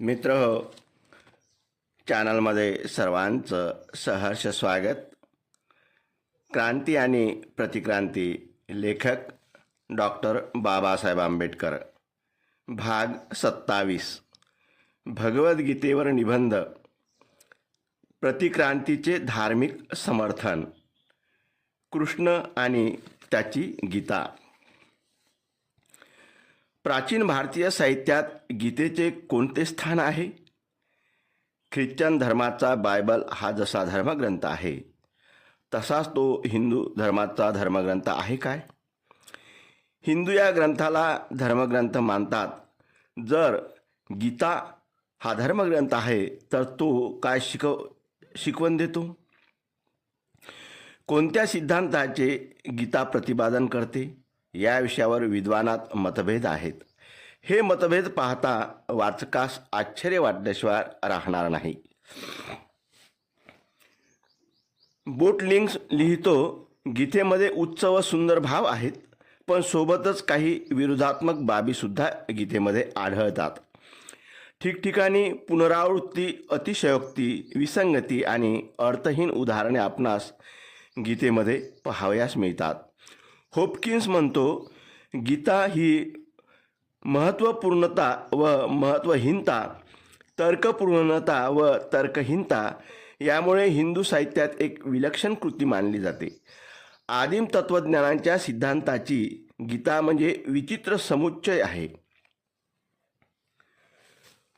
मित्र हो चॅनलमध्ये सर्वांचं सहर्ष स्वागत. क्रांती आणि प्रतिक्रांती लेखक डॉक्टर बाबासाहेब आंबेडकर. भाग सत्तावीस. भगवद्गीतेवर निबंध. प्रतिक्रांतीचे धार्मिक समर्थन. कृष्ण आणि त्याची गीता. प्राचीन भारतीय साहित्यात गीतेचे कोणते स्थान आहे? ख्रिश्चन धर्माचा बायबल हा जसा धर्मग्रंथ आहे तसाच तो हिंदू धर्माचा धर्मग्रंथ आहे काय? हिंदू या ग्रंथाला धर्मग्रंथ मानतात. जर गीता हा धर्मग्रंथ आहे तर तो काय शिकव शिकवण देतो? कोणत्या सिद्धांताचे गीता प्रतिपादन करते? या विषयावर विद्वानात मतभेद आहेत. हे मतभेद पाहता वाचकास आश्चर्य वाटल्याशिवाय राहणार नाही. बोटलिंग्स लिहितो गीतेमध्ये उच्च व सुंदर भाव आहेत पण सोबतच काही विरोधात्मक बाबीसुद्धा गीतेमध्ये आढळतात. ठिकठिकाणी पुनरावृत्ती अतिशयोक्ती विसंगती आणि अर्थहीन उदाहरणे आपणास गीतेमध्ये पाहावयास मिळतात. होपकिन्स म्हणतो गीता ही महत्त्वपूर्णता व महत्त्वहीनता तर्कपूर्णता व तर्कहीनता यामुळे हिंदू साहित्यात एक विलक्षण कृती मानली जाते. आदिम तत्त्वज्ञानांच्या सिद्धांताची गीता म्हणजे विचित्र समुच्चय आहे.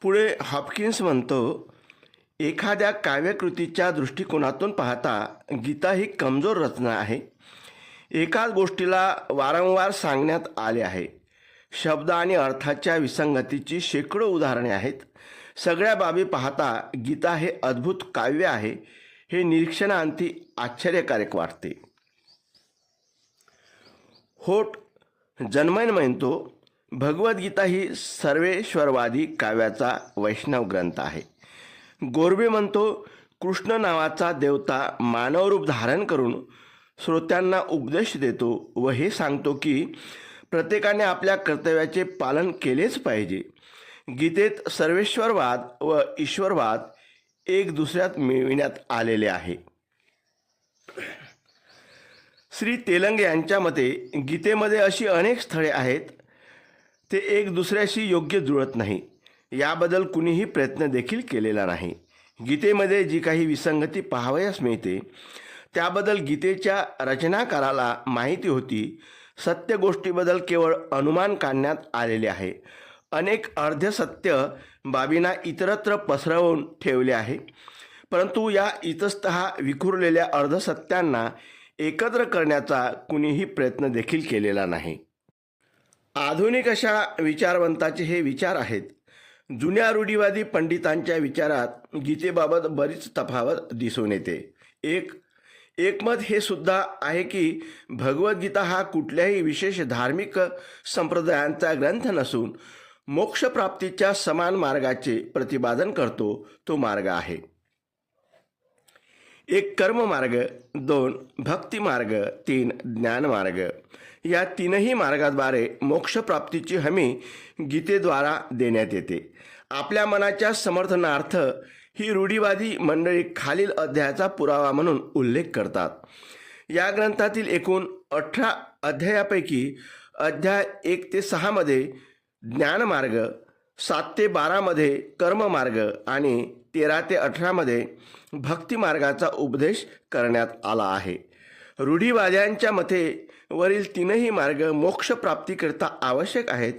पुढे हॉपकिन्स म्हणतो एखाद्या काव्यकृतीच्या दृष्टिकोनातून पाहता गीता ही कमजोर रचना आहे. एकाच गोष्टीला वारंवार सांगण्यात आले आहे. शब्द आणि अर्थाच्या विसंगतीची शेकडो उदाहरणे आहेत. सगळ्या बाबी पाहता गीता हे अद्भुत काव्य आहे. हे निरीक्षणाअंती आश्चर्यकारक वाटते. होट जन्मैन म्हणतो भगवद्गीता ही सर्वेश्वरवादी काव्याचा वैष्णव ग्रंथ आहे. गोरबे म्हणतो कृष्ण नावाचा देवता मानवरूप धारण करून श्रोत्यांना उपदेश देतो व हे सांगतो की प्रत्येकाने आपल्या कर्तव्याचे पालन केलेच पाहिजे. गीतेत सर्वेश्वरवाद व ईश्वरवाद एक दुसऱ्यात मिळविण्यात आलेले आहे. श्री तेलंग यांच्या मते गीतेमध्ये अशी अनेक स्थळे आहेत ते एक दुसऱ्याशी योग्य जुळत नाही. याबद्दल कुणीही प्रयत्न देखील केलेला नाही. गीतेमध्ये जी काही विसंगती पाहावयास मिळते त्याबद्दल गीतेच्या रचनाकाराला माहिती होती सत्य गोष्टीबद्दल केवळ अनुमान काढण्यात आलेले आहे. अनेक अर्धसत्य बाबींना इतरत्र पसरवून ठेवले आहे. परंतु या इतस्त विखुरलेल्या अर्धसत्यांना एकत्र करण्याचा कुणीही प्रयत्न देखील केलेला नाही. आधुनिक अशा विचारवंताचे हे विचार आहेत. जुन्या रूढीवादी पंडितांच्या विचारात गीतेबाबत बरीच तफावत दिसून येते. एक एकमत हे सुद्धा आहे की भगवद्गीता हा कुठल्याही विशेष धार्मिक संप्रदायांचा ग्रंथ नसून मोक्षप्राप्तीच्या समान मार्गाचे प्रतिपादन करतो तो मार्ग आहे. एक कर्ममार्ग दोन भक्तिमार्ग तीन ज्ञानमार्ग या तीनही मार्गाद्वारे मोक्षप्राप्तीची हमी गीतेद्वारा देण्यात येते. आपल्या मनाच्या समर्थनार्थ ही रूढीवादी मंडळी खालील अध्यायाचा पुरावा म्हणून उल्लेख करतात. या ग्रंथातील एकूण अठरा अध्यायापैकी अध्याय एक ते सहामध्ये ज्ञानमार्ग सात ते बारामध्ये कर्ममार्ग आणि तेरा ते अठरामध्ये भक्तिमार्गाचा उपदेश करण्यात आला आहे. रूढीवाद्यांच्या मते वरील तीनही मार्ग मोक्षप्राप्तीकरिता आवश्यक आहेत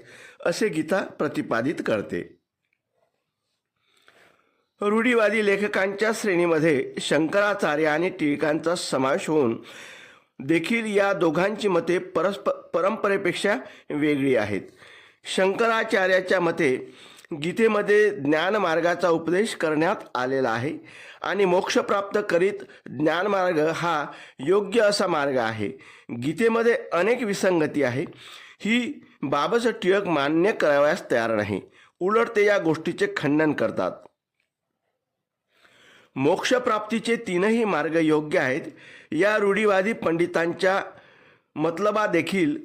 असे गीता प्रतिपादित करते. रूढीवादी लेखकांच्या श्रेणीमध्ये शंकराचार्य आणि टिळकांचा समावेश होऊन देखील या दोघांची मते परस्प परंपरेपेक्षा वेगळी आहेत. शंकराचार्याच्या मते गीतेमध्ये ज्ञानमार्गाचा उपदेश करण्यात आलेला आहे आणि मोक्ष प्राप्त करीत ज्ञानमार्ग हा योग्य असा मार्ग आहे. गीतेमध्ये अनेक विसंगती आहे. ही बाबच टिळक मान्य करावयास तयार नाही. उलट ते या गोष्टीचे खंडन करतात. मोक्षप्राप्तीचे तीनही मार्ग योग्य आहेत. या रूढीवादी पंडितांच्या मतलबा देखील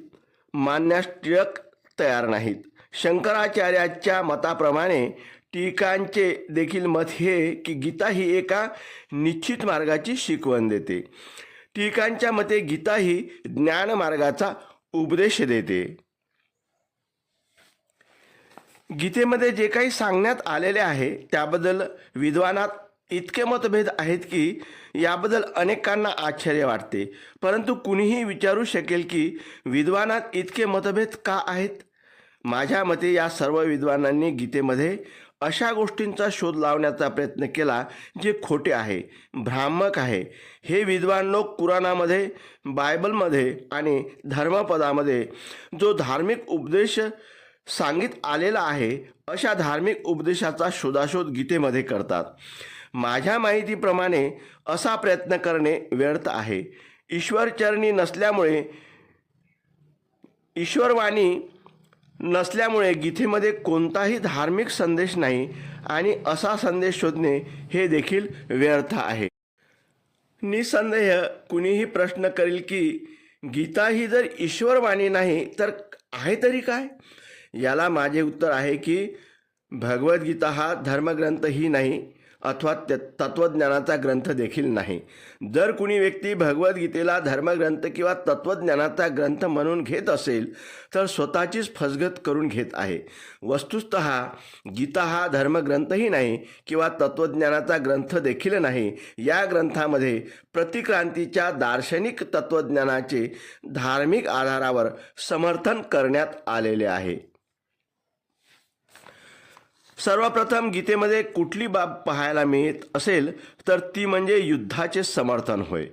मानण्यास टिळक तयार नाहीत. शंकराचार्याच्या मताप्रमाणे टीकांचे देखील मत हे की गीता ही एका निश्चित मार्गाची शिकवण देते. टीकांच्या मते गीता ही ज्ञानमार्गाचा उपदेश देते. गीतेमध्ये जे काही सांगण्यात आलेले आहे त्याबद्दल विद्वानात इतके मतभेद आहेत की याबद्दल अनेकांना आश्चर्य वाटते. परंतु कुणीही विचारू शकेल की विद्वानात इतके मतभेद का आहेत? माझ्या मते या सर्व विद्वानांनी गीतेमध्ये अशा गोष्टींचा शोध लावण्याचा प्रयत्न केला जे खोटे आहे भ्रामक आहे. हे विद्वान लोक कुराणामध्ये बायबलमध्ये आणि धर्मपदामध्ये जो धार्मिक उपदेश सांगित आलेला आहे अशा धार्मिक उपदेशाचा शोधाशोध गीतेमध्ये करतात. माझ्या माहितीप्रमाणे असा प्रयत्न करणे व्यर्थ आहे. ईश्वरचरणी नसल्यामुळे ईश्वरवाणी नसल्यामुळे गीतेमध्ये कोणताही धार्मिक संदेश नाही आणि असा संदेश शोधणे हे देखील व्यर्थ आहे. निसंदेह कुणीही प्रश्न करेल की गीता ही जर ईश्वरवाणी नाही तर आहे तरी काय? याला माझे उत्तर आहे की भगवद्गीता हा धर्मग्रंथही नाही अथवा त तत्त्वज्ञानाचा ग्रंथ देखील नाही. जर कुणी व्यक्ती भगवद्गीतेला धर्मग्रंथ किंवा तत्त्वज्ञानाचा ग्रंथ म्हणून घेत असेल तर स्वतःचीच फसगत करून घेत आहे. वस्तुस्त गीता हा धर्मग्रंथही नाही किंवा तत्त्वज्ञानाचा ग्रंथ देखील नाही. या ग्रंथामध्ये प्रतिक्रांतीच्या दार्शनिक तत्त्वज्ञानाचे धार्मिक आधारावर समर्थन करण्यात आलेले आहे. सर्वप्रथम गीतेमध्ये कुठली बाब पाहायला मिळत असेल तर ती म्हणजे युद्धाचे समर्थन होय.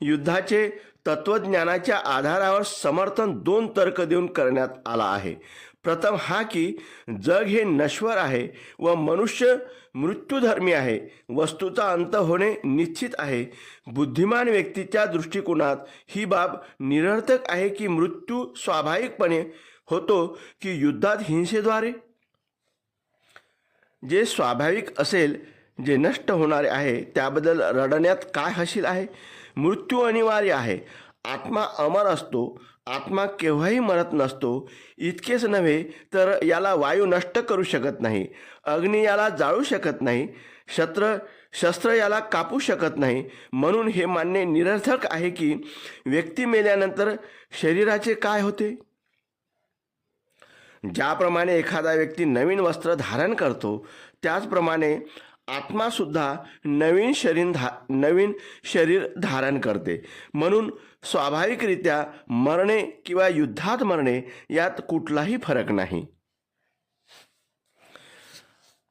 युद्धाचे तत्त्वज्ञानाच्या आधारावर समर्थन दोन तर्क देऊन करण्यात आला आहे. प्रथम हा की जग हे नश्वर आहे व मनुष्य मृत्यूधर्मी आहे. वस्तूचा अंत होणे निश्चित आहे. बुद्धिमान व्यक्तीच्या दृष्टिकोनात ही बाब निरर्थक आहे की मृत्यू स्वाभाविकपणे होतो की युद्धात हिंसेद्वारे? जे स्वाभाविक असेल जे नष्ट होणारे आहे त्याबद्दल रडण्यात काय हशील आहे? मृत्यू अनिवार्य आहे. आत्मा अमर असतो. आत्मा केव्हाही मरत नसतो. इतकेच नव्हे तर याला वायू नष्ट करू शकत नाही. अग्नी याला जाळू शकत नाही. शस्त्र शस्त्र याला कापू शकत नाही. म्हणून हे मानणे निरर्थक आहे की व्यक्ती मेल्यानंतर शरीराचे काय होते? ज्याप्रमाणे एखादा व्यक्ती नवीन वस्त्र धारण करतो त्याचप्रमाणे आत्मासुद्धा नवीन शरीर धा नवीन शरीर धारण करते. म्हणून स्वाभाविकरित्या मरणे किंवा युद्धात मरणे यात कुठलाही फरक नाही.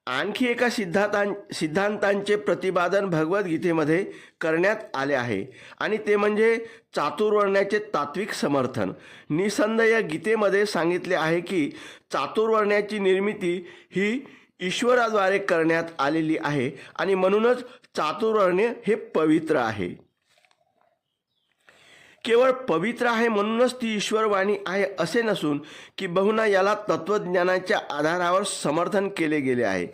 आणखी एका सिद्धांतां सिद्धांतांचे प्रतिपादन भगवद्गीतेमध्ये करण्यात आले आहे. आणि ते म्हणजे चातुर्वर्ण्याचे तात्विक समर्थन. निसंदेय गीतेमध्ये सांगितले आहे की चातुर्वर्ण्याची निर्मिती ही ईश्वराद्वारे करण्यात आलेली आहे. आणि म्हणूनच चातुर्वर्ण्य हे पवित्र आहे. केवळ पवित्र आहे म्हणूनच ती ईश्वरवाणी आहे असे नसून की बहुना याला तत्त्वज्ञानाच्या आधारावर समर्थन केले गेले आहे.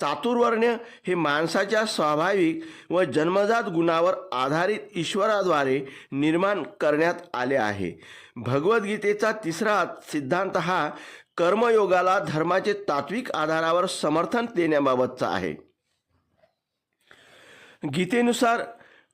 चातुर्वर्ण्य हे माणसाच्या स्वाभाविक व जन्मजात गुणावर आधारित ईश्वराद्वारे निर्माण करण्यात आले आहे. भगवद्गीतेचा तिसरा सिद्धांत हा कर्मयोगाला धर्माचे तात्विक आधारावर समर्थन देण्याबाबतचा आहे. गीतेनुसार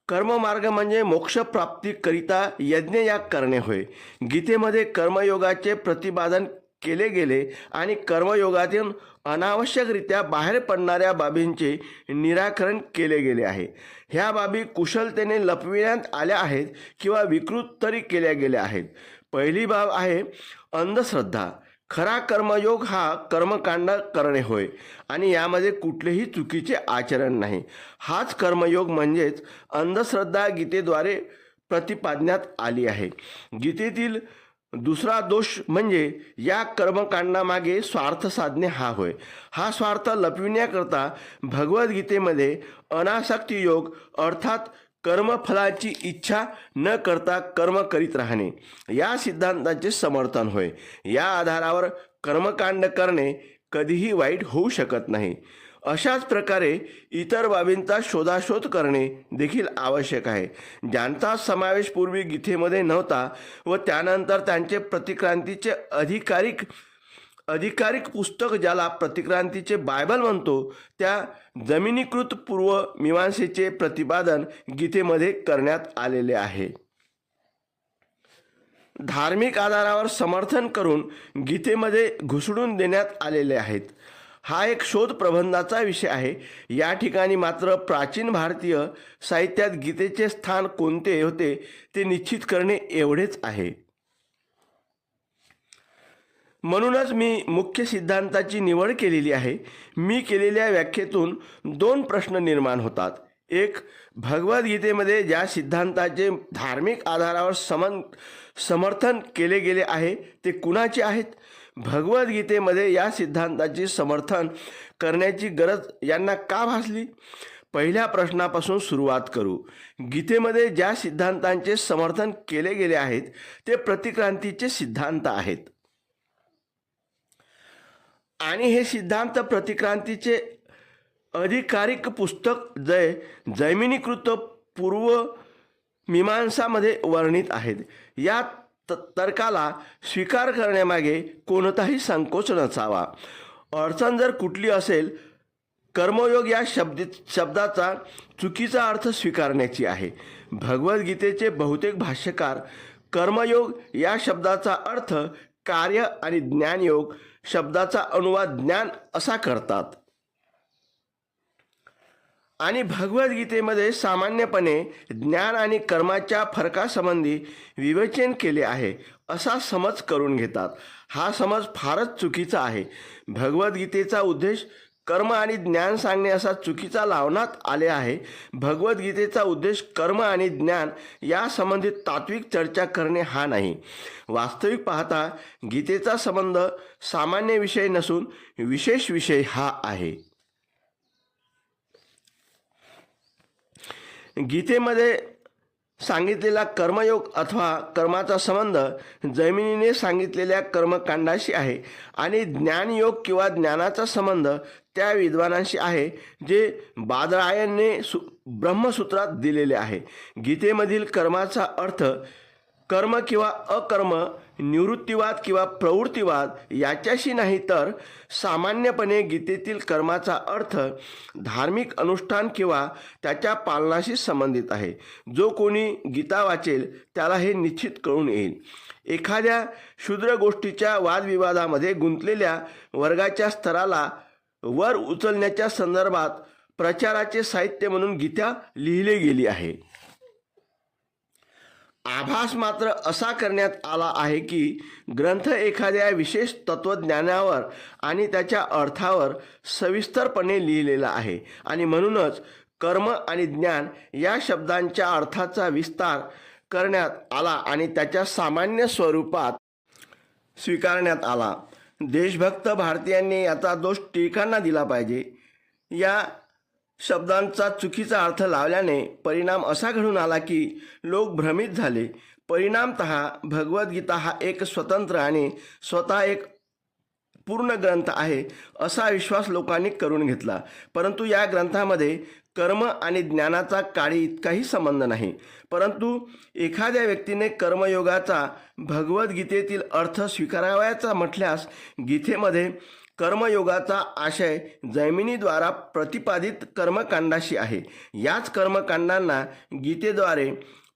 कर्ममार्ग म्हणजे मोक्षप्राप्तीकरिता यज्ञयाग करणे होय. गीतेमध्ये कर्मयोगाचे प्रतिपादन केले गेले आणि कर्मयोगातून अनावश्यकरित्या बाहेर पडणाऱ्या बाबींचे निराकरण केले गेले आहे. ह्या बाबी कुशलतेने लपविण्यात आल्या आहेत किंवा विकृत तरी केल्या गेल्या आहेत. पहिली बाब आहे अंधश्रद्धा. खरा कर्मयोग हा कर्मकांड करणे होय. आणि यामध्ये कुठलेही चुकीचे आचरण नाही. हाच कर्मयोग म्हणजेच अंधश्रद्धा गीतेद्वारे प्रतिपादण्यात आली आहे. गीतेतील दुसरा दोष म्हणजे या कर्मकांडामागे स्वार्थ साधणे हा होय. हा स्वार्थ लपविण्याकरता भगवद्गीतेमध्ये अनासक्ती योग अर्थात कर्मफलाची इच्छा न करता कर्म करीत राहणे. या सिद्धांताचे समर्थन होय. या आधारावर कर्मकांड करणे कधीही वाईट होऊ शकत नाही. अशाच प्रकारे इतर बाबींचा शोधाशोध करणे देखील आवश्यक आहे. ज्यांचा समावेश पूर्वी गीतेमध्ये नव्हता व त्यानंतर त्यांचे प्रतिक्रांतीचे अधिकारिक अधिकारिक पुस्तक ज्याला प्रतिक्रांतीचे बायबल म्हणतो त्या जमिनीकृत पूर्व मीमांसेचे प्रतिपादन गीतेमध्ये करण्यात आलेले आहे. धार्मिक आधारावर समर्थन करून गीतेमध्ये घुसडून देण्यात आलेले आहेत. हा एक शोध प्रबंधाचा विषय आहे. या ठिकाणी मात्र प्राचीन भारतीय साहित्यात गीतेचे स्थान कोणते होते ते निश्चित करणे एवढेच आहे. म्हणूनच मी मुख्य सिद्धांताची निवड केलेली आहे. मी केलेल्या व्याख्येतून दोन प्रश्न निर्माण होतात. एक भगवद्गीतेमध्ये ज्या सिद्धांताचे धार्मिक आधारावर समन समर्थन केले गेले आहे ते कुणाचे आहेत? भगवद्गीतेमध्ये या सिद्धांताचे समर्थन करण्याची गरज यांना का भासली? पहिल्या प्रश्नापासून सुरुवात करू. गीतेमध्ये ज्या सिद्धांतांचे समर्थन केले गेले आहेत ते प्रतिक्रांतीचे सिद्धांत आहेत. आणि हे सिद्धांत प्रतिक्रांतीचे अधिकारिक पुस्तक जय जैमिनीकृत पूर्व मीमांसामध्ये वर्णित आहेत. या त तर्काला स्वीकार करण्यामागे कोणताही संकोच नसावा. अडचण जर कुठली असेल कर्मयोग या शब्दी शब्दाचा चुकीचा अर्थ स्वीकारण्याची आहे. भगवद्गीतेचे बहुतेक भाष्यकार कर्मयोग या शब्दाचा अर्थ कार्य आणि ज्ञानयोग शब्दाचा अनुवाद ज्ञान असा करतात. आणि भगवद्गीतेमध्ये सामान्यपणे ज्ञान आणि कर्माच्या फरकासंबंधी विवेचन केले आहे असा समज करून घेतात. हा समज फारच चुकीचा आहे. भगवद्गीतेचा उद्देश कर्म आणि ज्ञान सांगणे असा चुकीचा लावण्यात आले आहे. भगवद्गीतेचा उद्देश कर्म आणि ज्ञान या संबंधित तात्विक चर्चा करणे हा नाही. वास्तविक पाहता गीतेचा संबंध सामान्य विषय नसून विशेष विषय हा आहे. गीतेमध्ये सांगितलेला कर्मयोग अथवा कर्माचा संबंध जमिनीने सांगितलेल्या कर्मकांडाशी आहे आणि ज्ञानयोग किंवा ज्ञानाचा संबंध त्या विद्वानांशी आहे जे बादरायणने सु ब्रह्मसूत्रात दिलेले आहे. गीतेमधील कर्माचा अर्थ कर्म किंवा अकर्म निवृत्तीवाद किंवा प्रवृत्तीवाद याच्याशी नाही तर सामान्यपणे गीतेतील कर्माचा अर्थ धार्मिक अनुष्ठान किंवा त्याच्या पालनाशी संबंधित आहे. जो कोणी गीता वाचेल त्याला हे निश्चित कळून येईल. एखाद्या शूद्र गोष्टीच्या वादविवादामध्ये गुंतलेल्या वर्गाच्या स्तराला वर उचलण्याच्या संदर्भात प्रचाराचे साहित्य म्हणून गीता लिहिली गेली आहे. आभास मात्र असा करण्यात आला आहे की ग्रंथ एखाद्या विशेष तत्त्वज्ञानावर आणि त्याच्या अर्थावर सविस्तरपणे लिहिलेला आहे. आणि म्हणूनच कर्म आणि ज्ञान या शब्दांच्या अर्थाचा विस्तार करण्यात आला आणि त्याच्या सामान्य स्वरूपात स्वीकारण्यात आला. देशभक्त भारतीयांनी याचा दोष टिळकांना दिला पाहिजे. या शब्दांचा चुकीचा अर्थ लावल्याने परिणाम असा घडून आला की लोक भ्रमित झाले. परिणामत भगवद्गीता हा एक स्वतंत्र आणि स्वतः एक पूर्ण ग्रंथ आहे असा विश्वास लोकांनी करून घेतला. परंतु या ग्रंथामध्ये कर्म आणि ज्ञानाचा काळी इतकाही संबंध नाही. परंतु एखाद्या व्यक्तीने कर्मयोगाचा भगवद्गीतेतील अर्थ स्वीकारावयाचा म्हटल्यास गीतेमध्ये कर्मयोगाचा आशय जैमिनीद्वारा प्रतिपादित कर्मकांडाशी आहे. याच कर्मकांडांना गीतेद्वारे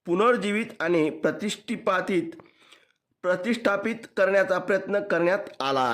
पुनर्जीवित आणि प्रतिष्ठिपातीत प्रतिष्ठापित करण्याचा प्रयत्न करण्यात आला आहे.